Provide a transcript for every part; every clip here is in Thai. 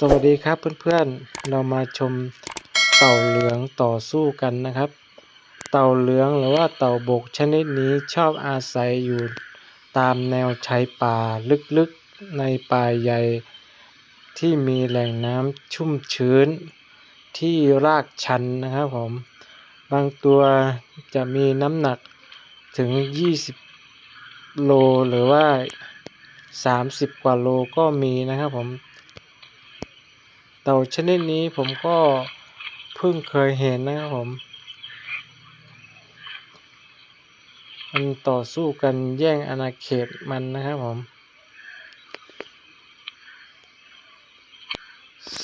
สวัสดีครับเพื่อนๆ เรามาชมเต่าเหลืองต่อสู้กันนะครับ เต่าเหลืองหรือว่าเต่าบกชนิดนี้ชอบอาศัยอยู่ตามแนวชายป่าลึกๆในป่าใหญ่ที่มีแหล่งน้ำชุ่มชื้นที่รากชันนะครับผม บางตัวจะมีน้ำหนักถึง 20 โลหรือว่า 30 กว่าโลก็มีนะครับผม เต่าชนิดนี้ผมก็เพิ่งเคยเห็นนะครับผม มันต่อสู้กันแย่งอาณาเขตมันนะครับผม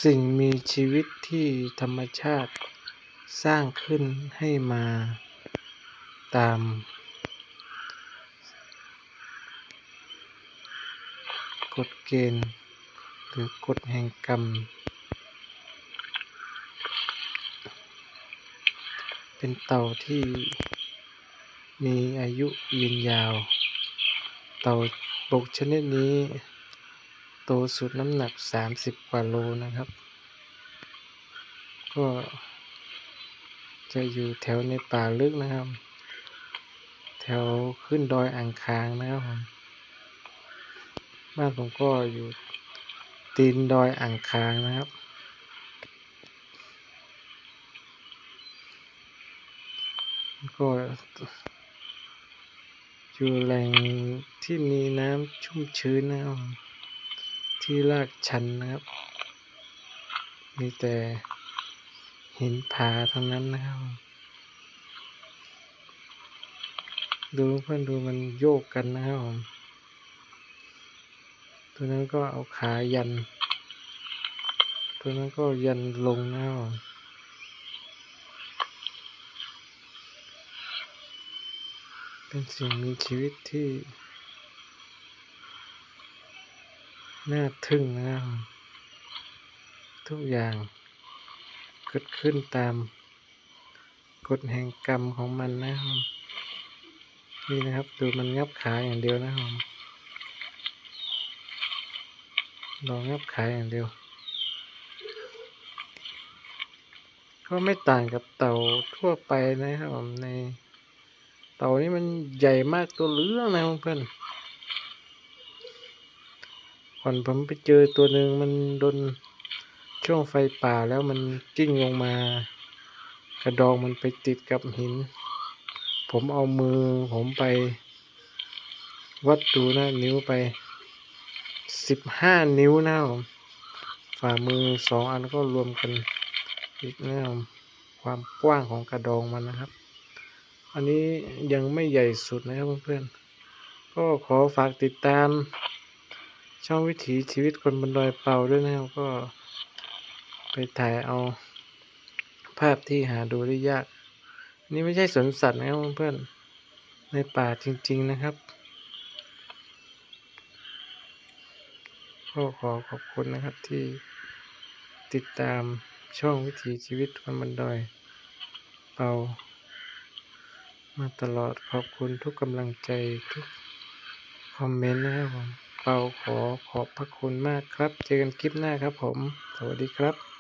สิ่งมีชีวิตที่ธรรมชาติสร้างขึ้นให้มาตามกฎเกณฑ์ หรือกฎแห่งกรรม เป็นเต่าที่มีอายุยืนยาว เต่าบกชนิดนี้ โตสุดน้ำหนัก 30 กว่าโลนะครับ ก็จะอยู่แถวในป่าลึกนะครับ แถวขึ้นดอยอ่างคางนะครับผมบ้านผมก็อยู่ตีนดอยอ่างคางนะครับ ก็อยู่แหล่งที่มีน้ำชุ่มชื้นนะครับที่ลากชันนะครับ มีแต่หินผาทั้งนั้นนะครับ ดูเพื่อนดูมันโยกกันนะครับผมตัวนั้นก็เอาขายัน ตัวนั้นก็ยันลงนะครับผม เป็นสิ่งมีชีวิตที่ น่าทึ่งนะครับทุกอย่างเกิดขึ้นตามกฎแห่งกรรมของมันนะครับนี่นะครับ ดูมันงับขาอย่างเดียวนะครับลองงับขาอย่างเดียว ก็ไม่ต่างกับเต่าทั่วไปนะครับใน ต่านี่มันใหญ่มากตัวเลื้องนะเพื่อนก่อนผมไปเจอตัวหนึ่งมันโดนช่วงไฟป่าแล้วมันกิ้งลงมา กระดองมันไปติดกับหิน ผมเอามือผมไป วัดดูนะนิ้วไปสิบห้านิ้วนะผมฝ่ามือสองอันก็รวมกันอีกนะผมความกว้างของกระดองมันนะครับ อันนี้ยังไม่ใหญ่สุดนะครับเพื่อนๆ ก็ขอฝากติดตาม ช่องวิถีชีวิตคนบนดอยเป่าด้วยนะครับ ก็ไปถ่ายเอาภาพที่หาดูได้ยาก นี่ไม่ใช่สวนสัตว์นะครับเพื่อนๆ ในป่าจริงๆนะครับ ก็ขอขอบคุณนะครับที่ติดตามช่องวิถีชีวิตคนบนดอยเป่า มาตลอดขอบคุณทุกกำลังใจทุกคอมเมนต์นะครับผมเปาขอขอบพระคุณมากครับ เจอกันคลิปหน้าครับผม สวัสดีครับ